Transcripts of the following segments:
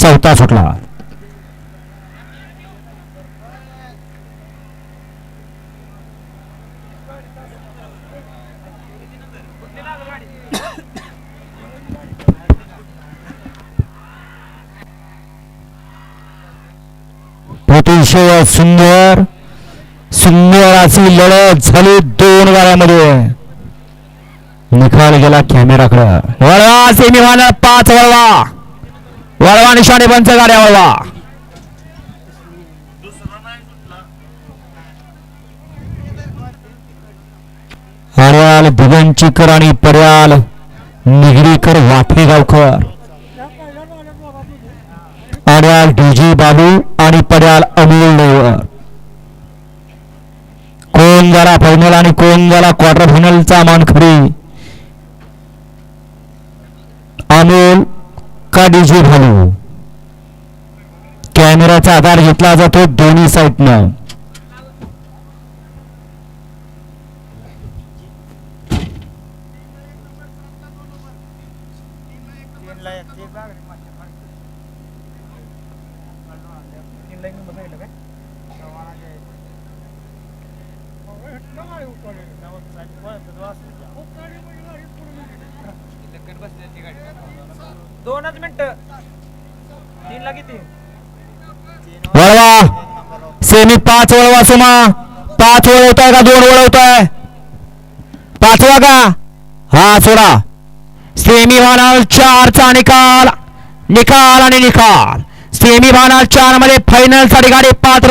चौथा सुटला अतिशय सुंदर सुंदर अशी लढत झाली दोन गाड्यामध्ये. निकाल गेला कॅमेराकडे वळवा सेमी फायनल पाच वळवा. वळवा निशाणे पंच गाड्या वळवा. हरयाल दिगंचीकर आणि पर्याल निगडीकर वाफेगावकर. अड्याल डीजी बाबू आणि पर्याल अमोल नेवर कोण झाला फायनल आणि कोण झाला क्वार्टर फायनलचा मानखरी का डीजे भालू. कॅमेराचा आधार घेतला जातो दोन्ही साईडनं. दोनच मिनिट. तीन ला किती? वळवा. सेमी पाच वळवा सुमा. पाच वळवताय का? दोन वळवताय. पाचवा का? हा सोडा. सेमी फायनल चारचा निकाल. निकाल आणि निकाल. सेमी फायनल चारमध्ये फायनलसाठी गाडी पाच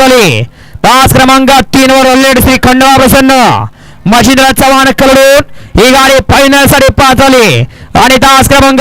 तास क्रमांक तीन वर लेड श्री खंडवा प्रसन्न. मशिंद्र चव्हाणकडून ही गाडी फायनलसाठी पात्रली. आणि तास क्रमांक